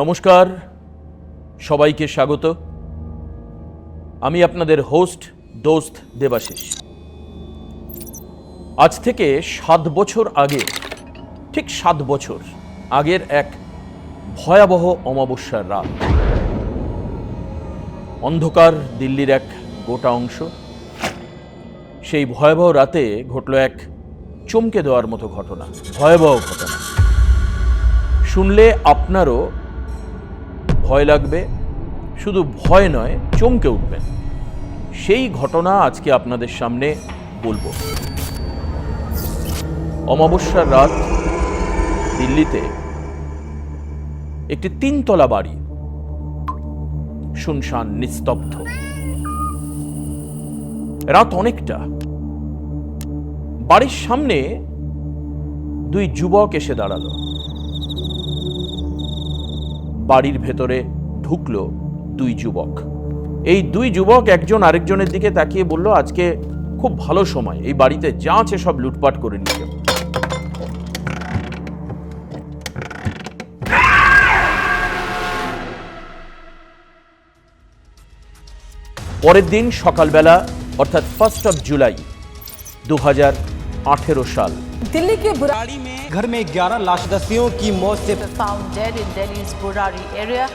নমস্কার, সবাইকে স্বাগত। আমি আপনাদের হোস্ট দোস্ত দেবাশিস। আজ থেকে সাত বছর আগে, ঠিক সাত বছর আগের এক ভয়াবহ অমাবস্যার রাত, অন্ধকার দিল্লির এক গোটা অংশ, সেই ভয়াবহ রাতে ঘটল এক চমকে দেওয়ার মতো ঘটনা, ভয়াবহ ঘটনা। শুনলে আপনারও ভয় লাগবে, শুধু ভয় নয়, চমকে উঠবেন। সেই ঘটনা আজকে আপনাদের সামনে বলব। অমাবস্যার রাত, দিল্লিতে একটি তিনতলা বাড়ি, শুনশান নিস্তব্ধ। রাত অনেকটা। বাড়ির সামনে দুই যুবক এসে দাঁড়াল। বাড়ির ভেতরে ঢুকলো দুই যুবক। এই দুই যুবক একজন আরেকজনের দিকে তাকিয়ে বলল, আজকে খুব ভালো সময়, এই বাড়িতে যা আছে সব লুটপাট করে যাব পরের দিন সকালবেলা, অর্থাৎ ফার্স্ট অফ জুলাই দু হাজার সাল दिल्ली के बुरा गाड़ी में घर में 11 लाशदस्तियों की मौत से found dead in Delhi's Burari area.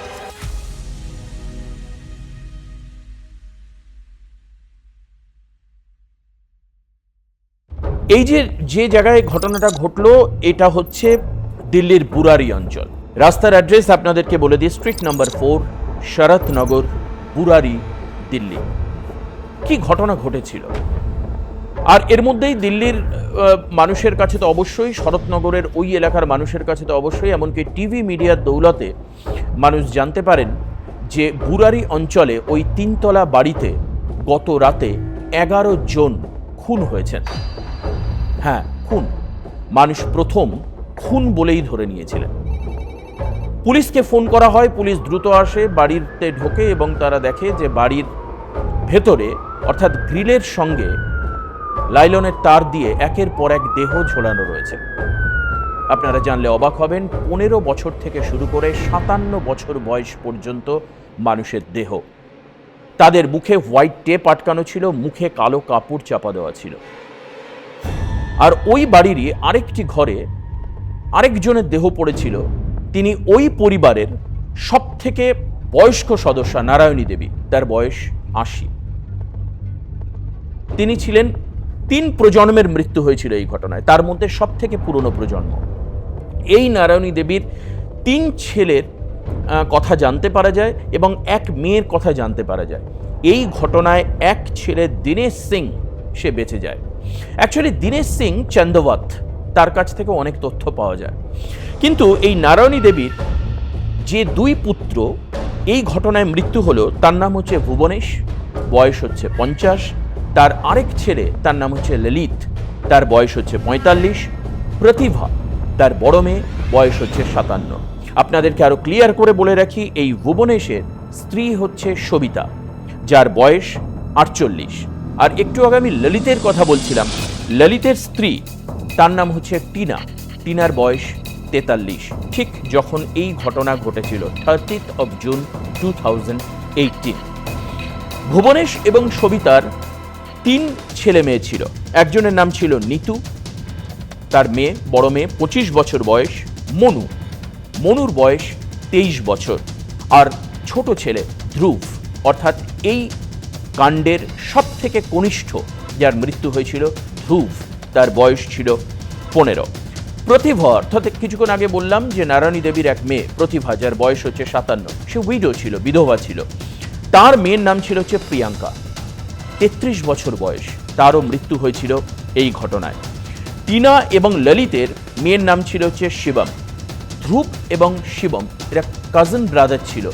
এই যে যে জায়গায় ঘটনাটা ঘটলো এটা হচ্ছে দিল্লির বুরারি অঞ্চল রাস্তার অ্যাড্রেস আপনাদেরকে বলে দিই street number four Sharatnagar Burari Delhi কি ঘটনা ঘটেছিল আর এর মধ্যেই দিল্লির মানুষের কাছে তো অবশ্যই, শরৎনগরের ওই এলাকার মানুষের কাছে তো অবশ্যই, এমনকি টিভি মিডিয়ার দৌলতে মানুষ জানতে পারেন যে বুরারি অঞ্চলে ওই তিনতলা বাড়িতে গত রাতে এগারো জন খুন হয়েছেন। হ্যাঁ খুন। মানুষ প্রথম খুন বলেই ধরে নিয়েছিলেন। পুলিশকে ফোন করা হয়, পুলিশ দ্রুত আসে, বাড়িতে ঢোকে এবং তারা দেখে যে বাড়ির ভেতরে, অর্থাৎ গ্রিলের সঙ্গে লাইলনের তার দিয়ে একের পর এক দেহ ঝোলানো রয়েছে। আপনারা জানলে অবাক হবেন, পনেরো বছর থেকে শুরু করে সাতান্ন বছর বয়স পর্যন্ত মানুষের দেহ। তাদের মুখে হোয়াইট টেপ আটকানো ছিল, মুখে কালো কাপড় চাপা দেওয়া ছিল। আর ওই বাড়িরই আরেকটি ঘরে আরেকজনের দেহ পড়েছিল। তিনি ওই পরিবারের সব থেকে বয়স্ক সদস্যা নারায়ণী দেবী, তার বয়স আশি। তিনি ছিলেন তিন প্রজন্মের মৃত্যু হয়েছিল এই ঘটনায়, তার মধ্যে সব থেকে পুরনো প্রজন্ম। এই নারায়ণী দেবীর তিন ছেলের কথা জানতে পারা যায় এবং এক মেয়ের কথা জানতে পারা যায়। এই ঘটনায় এক ছেলে দীনেশ সিং সে বেঁচে যায়। অ্যাকচুয়ালি দীনেশ সিং চন্দওয়াত তার কাছ থেকে অনেক তথ্য পাওয়া যায়। কিন্তু এই নারায়ণী দেবীর যে দুই পুত্র, এই ঘটনায় মৃত্যু হলো, তার নাম হচ্ছে ভুবনেশ, বয়স হচ্ছে পঞ্চাশ তার আরেক ছেলে, তার নাম হচ্ছে ললিত। তার বয়স হচ্ছে পঁয়তাল্লিশ। প্রতিভা, তার বড় মেয়ে, বয়স হচ্ছে সাতান্ন। আপনাদেরকে আরও ক্লিয়ার করে বলে রাখি, এই ভুবনেশের স্ত্রী হচ্ছে সবিতা, যার বয়স আটচল্লিশ। আর একটু আগে আমি ললিতের কথা বলছিলাম। ললিতের স্ত্রী, তার নাম হচ্ছে টিনা। টিনার বয়স তেতাল্লিশ। ঠিক যখন এই ঘটনা ঘটেছিল thirtieth of June two thousand Bhuvnesh এবং সবিতার তিন ছেলে মেয়ে ছিল। একজনের নাম ছিল নিতু, তার মেয়ে, বড় মেয়ে, পঁচিশ বছর বয়স মনু। মনুর বয়স তেইশ বছর। আর ছোট ছেলে ধ্রুব। অর্থাৎ এই কাণ্ডের সব থেকে কনিষ্ঠ যার মৃত্যু হয়েছিল ধ্রুব, তার বয়স ছিল পনেরো। প্রতিভা, অর্থাৎ কিছুক্ষণ আগে বললাম যে নারায়ণী দেবীর এক মেয়ে, প্রতিভা, যার বয়স হচ্ছে সাতান্ন। সে উইডো ছিল, বিধবা ছিল। তার মেয়ের নাম ছিল হচ্ছে প্রিয়াঙ্কা। তেত্রিশ বছর বয়স। তারও মৃত্যু হয়েছিল এই ঘটনায়। টিনা এবং ললিতের মেয়ের নাম ছিল হচ্ছে শিবম। ধ্রুব এবং শিবম, এরা কাজিন ব্রাদার ছিল।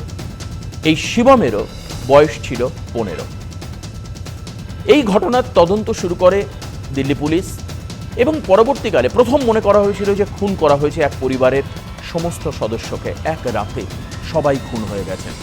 এই শিবমেরও বয়স ছিল পনেরো। এই ঘটনার তদন্ত শুরু করে দিল্লি পুলিশ এবং পরবর্তীকালে প্রথম মনে করা হয়েছিল যে খুন করা হয়েছে এক পরিবারের সমস্ত সদস্যকে। এক রাতে সবাই খুন হয়ে গেছেন